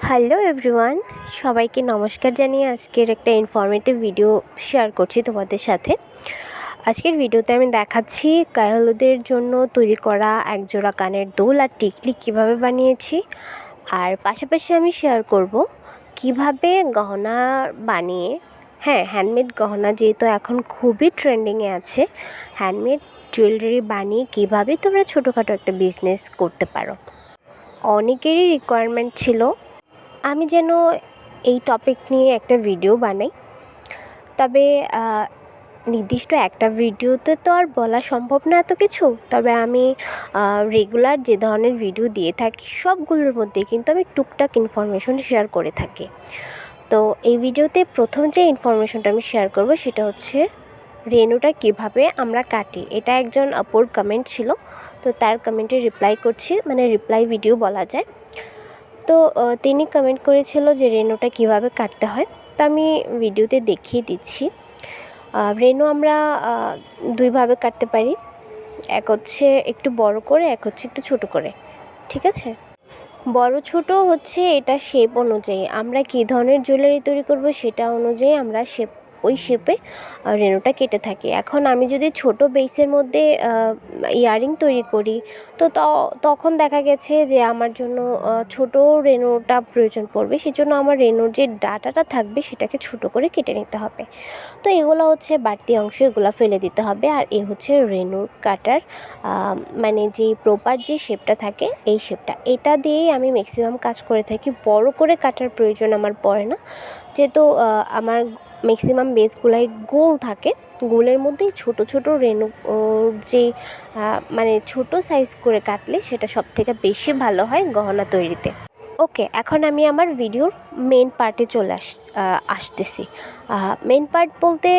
Hello everyone সবাইকে নমস্কার জানিয়ে আজকের একটা ইনফরমেটিভ ভিডিও শেয়ার করছি তোমাদের সাথে। আজকের ভিডিওতে আমি দেখাচ্ছি গায়ে জন্য তৈরি করা একজোড়া কানের দোল আর টিকলি কীভাবে বানিয়েছি। আর পাশাপাশি আমি শেয়ার করব কীভাবে গহনা বানিয়ে হ্যাঁ হ্যান্ডমেড গহনা যেহেতু এখন খুবই ট্রেন্ডিংয়ে আছে হ্যান্ডমেড জুয়েলারি বানিয়ে কীভাবে তোমরা ছোটোখাটো একটা বিজনেস করতে পারো। অনেকেরই রিকোয়ারমেন্ট ছিল আমি যেন এই টপিক নিয়ে একটা ভিডিও বানাই। তবে নির্দিষ্ট একটা ভিডিওতে তো আর বলা সম্ভব না এত কিছু। তবে আমি রেগুলার যে ধরনের ভিডিও দিয়ে থাকি, সবগুলোর মধ্যে কিন্তু আমি টুকটাক ইনফরমেশন শেয়ার করে থাকি। তো এই ভিডিওতে প্রথম যে ইনফরমেশনটা আমি শেয়ার করব, সেটা হচ্ছে রেনুটা কীভাবে আমরা কাটি। এটা একজন অপর কমেন্ট ছিল। তো তার কমেন্টে রিপ্লাই করছি। মানে রিপ্লাই ভিডিও বলা যায়। তো তিনি কমেন্ট করেছিল যে রেনুটা কীভাবে কাটতে হয়। তা আমি ভিডিওতে দেখিয়ে দিচ্ছি। রেনু আমরা দুইভাবে কাটতে পারি। এক হচ্ছে একটু বড় করে, এক হচ্ছে একটু ছোট করে। ঠিক আছে? বড় ছোট হচ্ছে এটা শেপ অনুযায়ী। আমরা কী ধরনের জুয়েলারি তৈরি করব সেটা অনুযায়ী আমরা শেপ ওই শেপে রেনুটা কেটে থাকে। এখন আমি যদি ছোট বেসের মধ্যে ইয়াররিং তৈরি করি, তো তখন দেখা গেছে যে আমার জন্য ছোট রেনুটা প্রয়োজন পড়বে। সেজন্য আমার রেনুর যে ডাটাটা থাকবে, সেটাকে ছোট করে কেটে নিতে হবে। তো এগুলো হচ্ছে বাড়তি অংশ, এগুলো ফেলে দিতে হবে। আর এ হচ্ছে রেনুর কাটার মানে যে প্রপার যে শেপটা থাকে, এই শেপটা এটা দিয়েই আমি ম্যাক্সিমাম কাজ করে থাকি। বড় করে কাটার প্রয়োজন আমার পড়ে না। যেহেতু আমার ম্যাক্সিমাম বেসগুলাই গোল থাকে। গোলের মধ্যেই ছোট ছোট রেণু যে মানে ছোট সাইজ করে কাটলে সেটা সব থেকে বেশি ভালো হয় গহনা তৈরিতে। ওকে, এখন আমি আমার ভিডিওর মেন পার্টে চলে আস আসতেছি। মেন পার্ট বলতে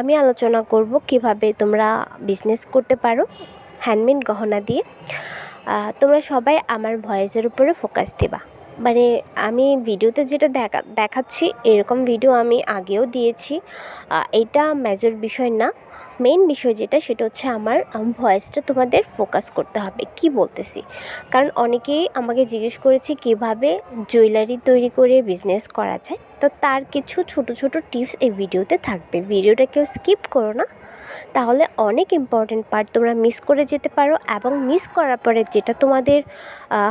আমি আলোচনা করব কীভাবে তোমরা বিজনেস করতে পারো হ্যান্ডমেড গহনা দিয়ে। তোমরা সবাই আমার ভয়েসের উপরে ফোকাস দেবা। মানে আমি ভিডিওতে যেটা দেখা, দেখাচ্ছি, এরকম ভিডিও আমি আগেও দিয়েছি। এটা মেজর বিষয় না। মেইন বিষয় যেটা, সেটা হচ্ছে আমার ভয়েসটা তোমাদের ফোকাস করতে হবে। কি বলতেছি? কারণ অনেকেই আমাকে জিজ্ঞেস করেছে কীভাবে জুয়েলারি তৈরি করে বিজনেস করা যায়। তো তার কিছু ছোট ছোট টিপস এই ভিডিওতে থাকবে। ভিডিওটা কেউ স্কিপ করো না। তাহলে অনেক ইম্পর্টেন্ট পার্ট তোমরা মিস করে যেতে পারো এবং মিস করার পরে যেটা তোমাদের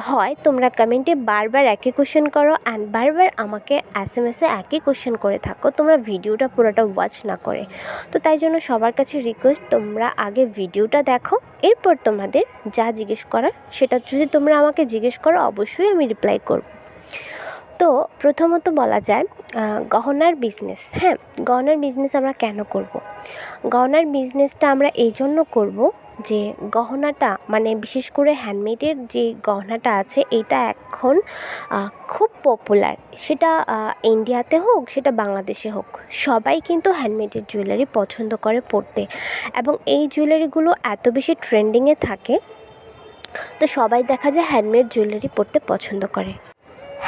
হয়, তোমরা কমেন্টে বারবার একই কোশ্চেন করো অ্যান্ড বারবার আমাকে এস এম এসে একই কোশ্চেন করে থাকো। তোমরা ভিডিওটা পুরোটা ওয়াচ না করে। তো তাই জন্য সবার কাছে রিকোয়েস্ট তোমরা আগে ভিডিওটা দেখো, এরপর তোমাদের যা জিজ্ঞেস করার সেটা যদি তোমরা আমাকে জিজ্ঞেস করো, অবশ্যই আমি রিপ্লাই করব। তো প্রথমত বলা যায় গহনার বিজনেস হ্যাঁ? গহনার বিজনেস আমরা কেন করব। গহনার বিজনেসটা আমরা এই জন্য করব যে গহনাটা মানে বিশেষ করে হ্যান্ডমেডের যে গহনাটা আছে, এটা এখন খুব পপুলার সেটা ইন্ডিয়াতে হোক, সেটা বাংলাদেশে হোক, সবাই কিন্তু হ্যান্ডমেডের জুয়েলারি পছন্দ করে পরতে। এবং এই জুয়েলারিগুলো এত বেশি ট্রেন্ডিংয়ে থাকে, তো সবাই দেখা যায় হ্যান্ডমেড জুয়েলারি পরতে পছন্দ করে।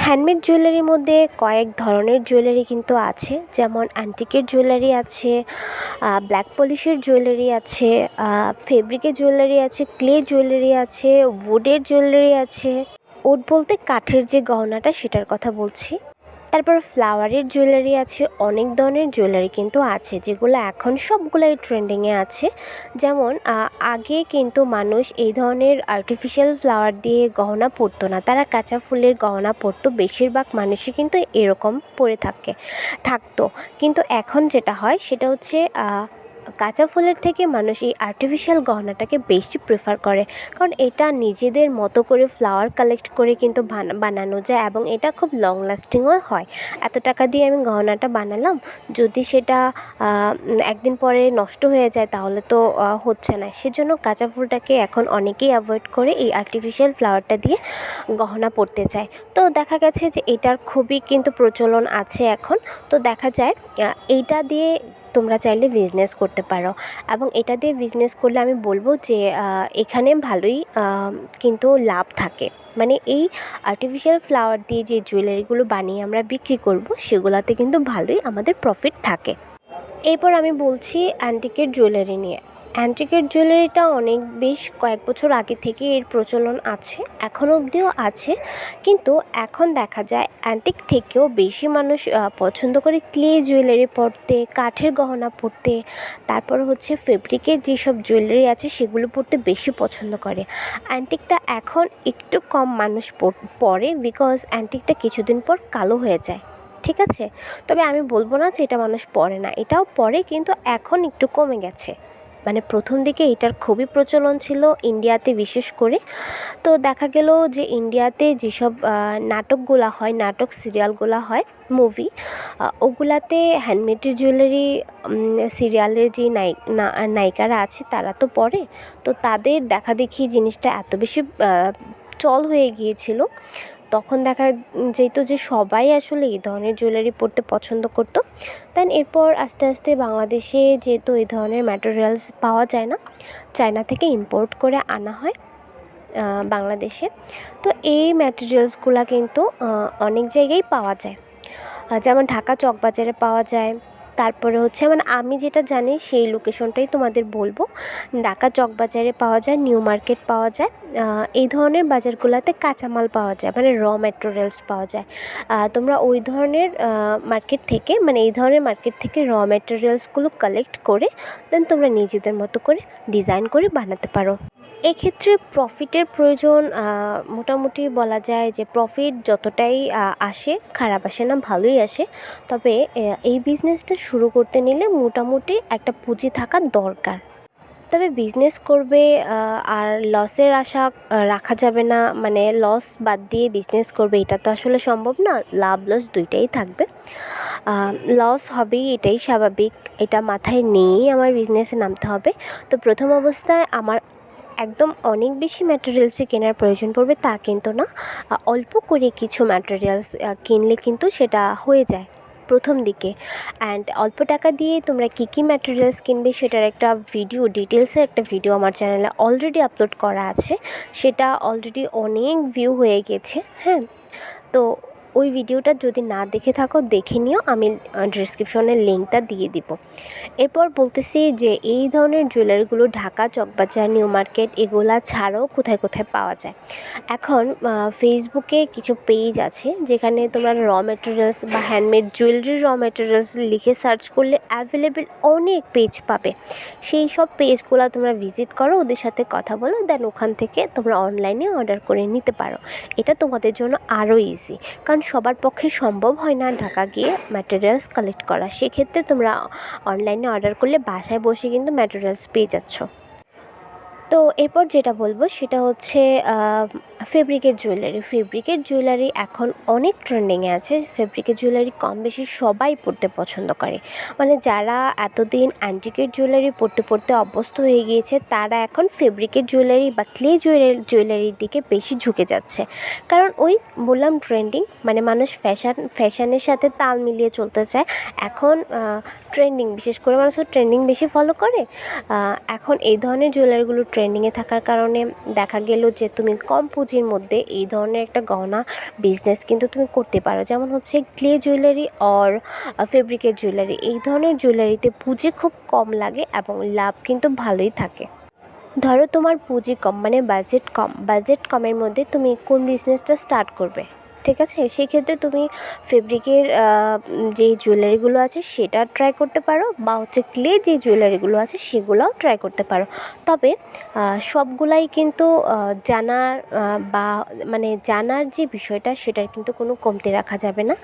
হ্যান্ডমেড জুয়েলারির মধ্যে কয়েক ধরনের জুয়েলারি কিন্তু আছে। যেমন অ্যান্টিকের জুয়েলারি আছে ব্ল্যাক পলিশের জুয়েলারি আছে ফেব্রিকের জুয়েলারি আছে ক্লে জুয়েলারি আছে উডের জুয়েলারি আছে। উড বলতে কাঠের যে গহনাটা সেটার কথা বলছি। তারপর ফ্লাওয়ারের জুয়েলারি আছে, অনেক ধরনের জুয়েলারি কিন্তু আছে, যেগুলো এখন সবগুলোই ট্রেন্ডিংয়ে আছে। যেমন আগে কিন্তু মানুষ এই ধরনের আর্টিফিশিয়াল ফ্লাওয়ার দিয়ে গহনা পরতো না, তারা কাঁচা ফুলের গহনা পরতো, বেশিরভাগ মানুষই কিন্তু এরকম পরে থাকে, থাকতো। কিন্তু এখন যেটা হয়, সেটা হচ্ছে কাঁচা ফুলের থেকে মানুষ এই আর্টিফিশিয়াল গহনাটাকে বেশি প্রেফার করে। কারণ এটা নিজেদের মতো করে ফ্লাওয়ার কালেক্ট করে কিন্তু বানানো যায় এবং এটা খুব লং লাস্টিংও হয়। এত টাকা দিয়ে আমি গহনাটা বানালাম, যদি সেটা একদিন পরে নষ্ট হয়ে যায় তাহলে তো হচ্ছে না। সেজন্য কাঁচা ফুলটাকে এখন অনেকেই অ্যাভয়েড করে এই আর্টিফিশিয়াল ফ্লাওয়ারটা দিয়ে গহনা পরতে চায়। তো দেখা গেছে যে এটার খুবই কিন্তু প্রচলন আছে এখন। তো দেখা যায় এইটা দিয়ে তোমরা চাইলে বিজনেস করতে পারো। এবং এটা দিয়ে বিজনেস করলে আমি বলব যে এখানে ভালোই কিন্তু লাভ থাকে। মানে এই আর্টিফিশিয়াল ফ্লাওয়ার দিয়ে যে জুয়েলারিগুলো বানিয়ে আমরা বিক্রি করব, সেগুলোতে কিন্তু ভালোই আমাদের প্রফিট থাকে। এরপর আমি বলছি অ্যান্টিকের জুয়েলারি নিয়ে। অ্যান্টিকের জুয়েলারিটা অনেক বেশ কয়েক বছর আগে থেকে এর প্রচলন আছে এখনও অবধিও আছে। কিন্তু এখন দেখা যায় অ্যান্টিক থেকেও বেশি মানুষ পছন্দ করে ক্লে জুয়েলারি পরতে, কাঠের গহনা পরতে। তারপর হচ্ছে ফেব্রিকের যেসব জুয়েলারি আছে সেগুলো পরতে বেশি পছন্দ করে। অ্যান্টিকটা এখন একটু কম মানুষ পরে বিকজ অ্যান্টিকটা কিছুদিন পর কালো হয়ে যায়। ঠিক আছে? তবে আমি বলব না যে এটা মানুষ পরে না, এটাও পরে কিন্তু এখন একটু কমে গেছে। মানে প্রথম দিকে এটার খুবই প্রচলন ছিল ইন্ডিয়াতে বিশেষ করে। তো দেখা গেল যে ইন্ডিয়াতে যেসব নাটকগুলো হয়, নাটক সিরিয়ালগুলো হয় মুভি ওগুলাতে হ্যান্ডমেডের জুয়েলারি সিরিয়ালের যে নায়িকারা আছে তারা তো পরে। তো তাদের দেখা দেখি জিনিসটা এত বেশি চল হয়ে গিয়েছিল। তখন দেখা যেত যে সবাই আসলে এই ধরনের জুয়েলারি পরতে পছন্দ করতো। দেন এরপর আস্তে আস্তে বাংলাদেশে যেহেতু এই ধরনের ম্যাটেরিয়ালস পাওয়া যায় না, চায়না থেকে ইম্পোর্ট করে আনা হয় বাংলাদেশে। তো এই ম্যাটেরিয়ালসগুলো কিন্তু অনেক জায়গায় পাওয়া যায়। যেমন ঢাকা চকবাজারে পাওয়া যায় তারপরে হচ্ছে মানে আমি যেটা জানি সেই লোকেশনটাই তোমাদের বলব। ঢাকা চকবাজারে পাওয়া যায়, নিউ মার্কেট পাওয়া যায় এই ধরনের বাজারগুলোতে কাঁচামাল পাওয়া যায় মানে র ম্যাটেরিয়ালস পাওয়া যায়। তোমরা ওই ধরনের মার্কেট থেকে মানে এই ধরনের মার্কেট থেকে র ম্যাটেরিয়ালসগুলো কালেক্ট করে দেন তোমরা নিজেদের মতো করে ডিজাইন করে বানাতে পারো। এক্ষেত্রে প্রফিটের প্রয়োজন মোটামুটি বলা যায় যে প্রফিট যতটাই আসে, খারাপ আসে না, ভালোই আসে। তবে এই বিজনেসটা শুরু করতে নিলে মোটামুটি একটা পুঁজি থাকা দরকার। তবে বিজনেস করবে আর লসের আশা রাখা যাবে না। মানে লস বাদ দিয়ে বিজনেস করবে, এটা তো আসলে সম্ভব না। লাভ লস দুইটাই থাকবে। লস হবেই, এটাই স্বাভাবিক। এটা মাথায় নিয়েই আমার বিজনেসে নামতে হবে। তো প্রথম অবস্থায় আমার একদম অনেক বেশি ম্যাটেরিয়ালসই কেনার প্রয়োজন পড়বে তা কিন্তু না। অল্প করে কিছু ম্যাটেরিয়ালস কিনলে কিন্তু সেটা হয়ে যায় প্রথম দিকে। অ্যান্ড অল্প টাকা দিয়ে তোমরা কী কী ম্যাটেরিয়ালস কিনবে সেটার একটা ভিডিও ডিটেলসের একটা ভিডিও আমার চ্যানেলে অলরেডি আপলোড করা আছে। সেটা অলরেডি অনেক ভিউ হয়ে গেছে হ্যাঁ? তো ওই ভিডিওটা যদি না দেখে থাকো, দেখে নিও। আমি ডিসক্রিপশনের লিঙ্কটা দিয়ে দিব। এরপর বলতেছি যে, এই ধরনের জুয়েলারিগুলো ঢাকা, চকবাজার, নিউ মার্কেট, এগুলা ছাড়াও কোথায় কোথায় পাওয়া যায়? এখন ফেসবুকে কিছু পেজ আছে, যেখানে তোমরা র মেটেরিয়ালস বা হ্যান্ডমেড জুয়েলারি র মেটেরিয়ালস লিখে সার্চ করলে অ্যাভেলেবেল অনেক পেজ পাবে। সেই সব পেজগুলো তোমরা ভিজিট করো, ওদের সাথে কথা বলো দেন ওখান থেকে তোমরা অনলাইনে অর্ডার করে নিতে পারো। এটা তোমাদের জন্য আরও ইজি কারণ সবার পক্ষে সম্ভব হয় না ঢাকা গিয়ে ম্যাটেরিয়ালস কালেক্ট করা। সেক্ষেত্রে তোমরা অনলাইনে অর্ডার করলে বাসায় বসে কিন্তু ম্যাটেরিয়ালস পেয়ে যাচ্ছ। তো এরপর যেটা বলব সেটা হচ্ছে ফেব্রিকের জুয়েলারি ফেব্রিকের জুয়েলারি এখন অনেক ট্রেন্ডিংয়ে আছে। ফেব্রিকের জুয়েলারি কম বেশি সবাই পরতে পছন্দ করে। মানে যারা এতদিন অ্যান্টিকের জুয়েলারি পরতে পরতে অভ্যস্ত হয়ে গিয়েছে, তারা এখন ফেব্রিকের জুয়েলারি বা ক্লে জুয়েলারি জুয়েলারির দিকে বেশি ঝুঁকে যাচ্ছে। কারণ ওই বললাম ট্রেন্ডিং মানে মানুষ ফ্যাশন ফ্যাশনের সাথে তাল মিলিয়ে চলতে চায়। এখন ট্রেন্ডিং বিশেষ করে মানুষ ট্রেন্ডিং বেশি ফলো করে। এখন এই ধরনের জুয়েলারিগুলো ট্রেন্ডিংয়ে থাকার কারণে দেখা গেল যে তুমি কম পুঁজির মধ্যে এই ধরনের একটা গহনা বিজনেস কিন্তু তুমি করতে পারো। যেমন হচ্ছে ক্লে জুয়েলারি অর ফেব্রিকের জুয়েলারি এই ধরনের জুয়েলারিতে পুঁজি খুব কম লাগে এবং লাভ কিন্তু ভালোই থাকে। ধরো তোমার পুঁজি কম মানে বাজেট কম। বাজেট কমের মধ্যে তুমি কোন বিজনেসটা স্টার্ট করবে? ঠিক আছে? সেক্ষেত্রে তুমি ফেব্রিকের যে জুয়েলারিগুলো আছে সেটা ট্রাই করতে পারো বা হচ্ছে ক্লে যে জুয়েলারিগুলো আছে সেগুলোও ট্রাই করতে পারো। তবে সবগুলাই কিন্তু জানার বা মানে জানার যে বিষয়টা সেটার কিন্তু কোনো কমতি রাখা যাবে না।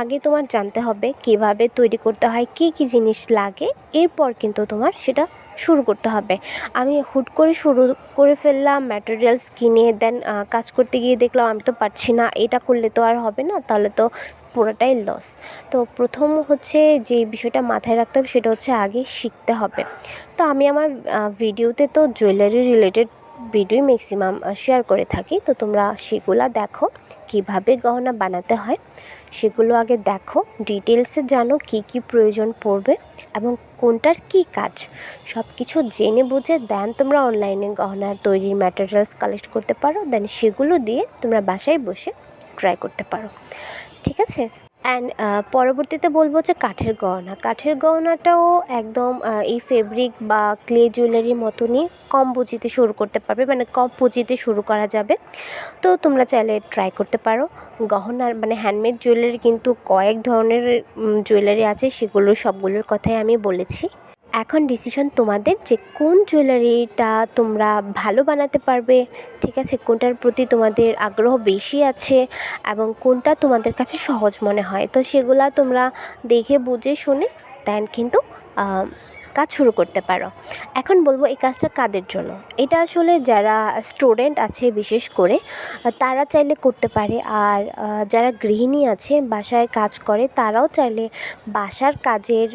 আগে তোমার জানতে হবে কীভাবে তৈরি করতে হয়, কী কী জিনিস লাগে, এরপর কিন্তু তোমার সেটা শুরু করতে হবে। আমি হুট করে শুরু করে ফেললাম ম্যাটেরিয়ালস কিনে দেন কাজ করতে গিয়ে দেখলাম আমি তো পারছি না, এটা করলে তো আর হবে না, তাহলে তো পুরোটাই লস তো প্রথম হচ্ছে যে বিষয়টা মাথায় রাখতে হবে সেটা হচ্ছে আগে শিখতে হবে। তো আমি আমার ভিডিওতে তো জুয়েলারি রিলেটেড ভিডিওই ম্যাক্সিমাম শেয়ার করে থাকি, তো তোমরা সেগুলো দেখো। কীভাবে গহনা বানাতে হয় সেগুলো আগে দেখো ডিটেলসে জানো কি কি প্রয়োজন পড়বে এবং কোনটার কি কাজ। সব কিছু জেনে বুঝে দেন তোমরা অনলাইনে গহনা তৈরির ম্যাটেরিয়ালস কালেক্ট করতে পারো দেন সেগুলো দিয়ে তোমরা বাসায় বসে ট্রাই করতে পারো। ঠিক আছে? অ্যান্ড পরবর্তীতে বলব যে কাঠের গহনা। কাঠের গহনাটাও একদম এই ফেব্রিক বা ক্লে জুয়েলারির মতনই কম পুঁজিতে শুরু করতে পারবে মানে কম পুঁজিতে শুরু করা যাবে। তো তোমরা চাইলে ট্রাই করতে পারো। গহনার মানে হ্যান্ডমেড জুয়েলারি কিন্তু কয়েক ধরনের জুয়েলারি আছে, সেগুলো সবগুলোর কথাই আমি বলেছি। এখন ডিসিশন তোমাদের যে কোন জুয়েলারিটা তোমরা ভালো বানাতে পারবে, ঠিক আছে? কোনটার প্রতি তোমাদের আগ্রহ বেশি আছে এবং কোনটা তোমাদের কাছে সহজ মনে হয়। তো সেগুলা তোমরা দেখে, বুঝে, শুনে দেন কিন্তু কাজ শুরু করতে পারো। এখন বলব এই কাজটা কাদের জন্য? এটা আসলে যারা স্টুডেন্ট আছে বিশেষ করে, তারা চাইলে করতে পারে। আর যারা গৃহিণী আছে, বাসায় কাজ করে, তারাও চাইলে বাসার কাজের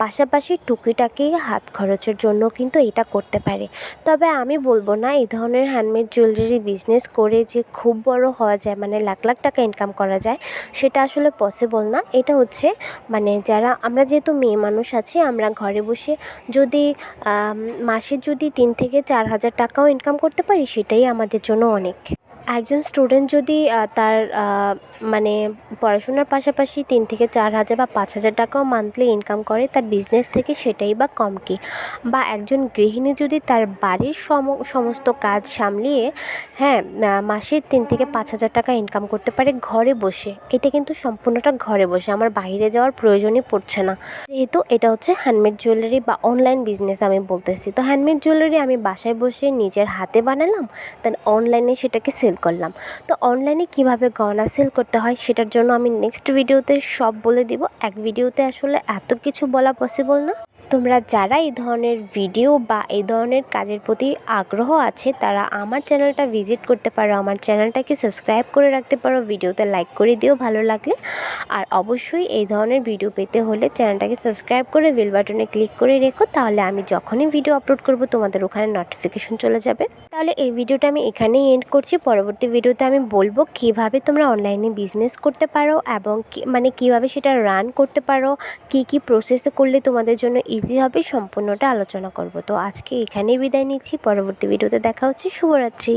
পাশাপাশি টুকিটাকি হাত খরচের জন্য কিন্তু এটা করতে পারে। তবে আমি বলব না, এই ধরনের হ্যান্ডমেড জুয়েলারি বিজনেস করে যে খুব বড় হওয়া যায় মানে লাখ লাখ টাকা ইনকাম করা যায়, সেটা আসলে পসিবল না। এটা হচ্ছে মানে যারা, আমরা যেহেতু মেয়ে মানুষ আছি, আমরা ঘরে বসে যদি মাসে যদি তিন থেকে চার হাজার টাকাও ইনকাম করতে পারি, সেটাই আমাদের জন্য অনেক। একজন স্টুডেন্ট যদি তার মানে পড়াশোনার পাশাপাশি তিন থেকে চার হাজার বা পাঁচ হাজার টাকাও মান্থলি ইনকাম করে, তার বিজনেস থেকে সেটাই বা কম কি? বা একজন গৃহিণী যদি তার বাড়ির সম, সমস্ত কাজ সামলিয়ে হ্যাঁ মাসে তিন থেকে পাঁচ হাজার টাকা ইনকাম করতে পারে ঘরে বসে, এটা কিন্তু সম্পূর্ণটা ঘরে বসে, আমার বাইরে যাওয়ার প্রয়োজনই পড়ছে না। যেহেতু এটা হচ্ছে হ্যান্ডমেড জুয়েলারি বা অনলাইন বিজনেস আমি বলতেছি, তো হ্যান্ডমেড জুয়েলারি আমি বাসায় বসে নিজের হাতে বানালাম দেন অনলাইনে সেটাকে সেল করলাম। তো অনলাইনে কীভাবে গয়না সেল করতে হয় সেটার জন্য আমি নেক্সট ভিডিওতে সব বলে দিব। এক ভিডিওতে আসলে এত কিছু বলা পসিবল না। তোমরা যারা এই ধরনের ভিডিও বা এই ধরনের কাজের প্রতি আগ্রহ আছে, তারা আমার চ্যানেলটা ভিজিট করতে পারো। আমার চ্যানেলটাকে সাবস্ক্রাইব করে রাখতে পারো। ভিডিওতে লাইক করে দিও, ভালো লাগলে। আর অবশ্যই এই ধরনের ভিডিও পেতে হলে চ্যানেলটাকে সাবস্ক্রাইব করে বেল বাটনে ক্লিক করে রেখো। তাহলে আমি যখনই ভিডিও আপলোড করব, তোমাদের ওখানে নোটিফিকেশন চলে যাবে। তাহলে এই ভিডিওটা আমি এখানেই এন্ড করছি। পরবর্তী ভিডিওতে আমি বলব কীভাবে তোমরা অনলাইনে বিজনেস করতে পারো এবং মানে কীভাবে সেটা রান করতে পারো, কি কি প্রসেসে করলে তোমাদের জন্য ইজি হবে সম্পূর্ণটা আলোচনা করব। তো আজকে এখানেই বিদায় নিচ্ছি। পরবর্তী ভিডিওতে দেখা হচ্ছে। শুভরাত্রি।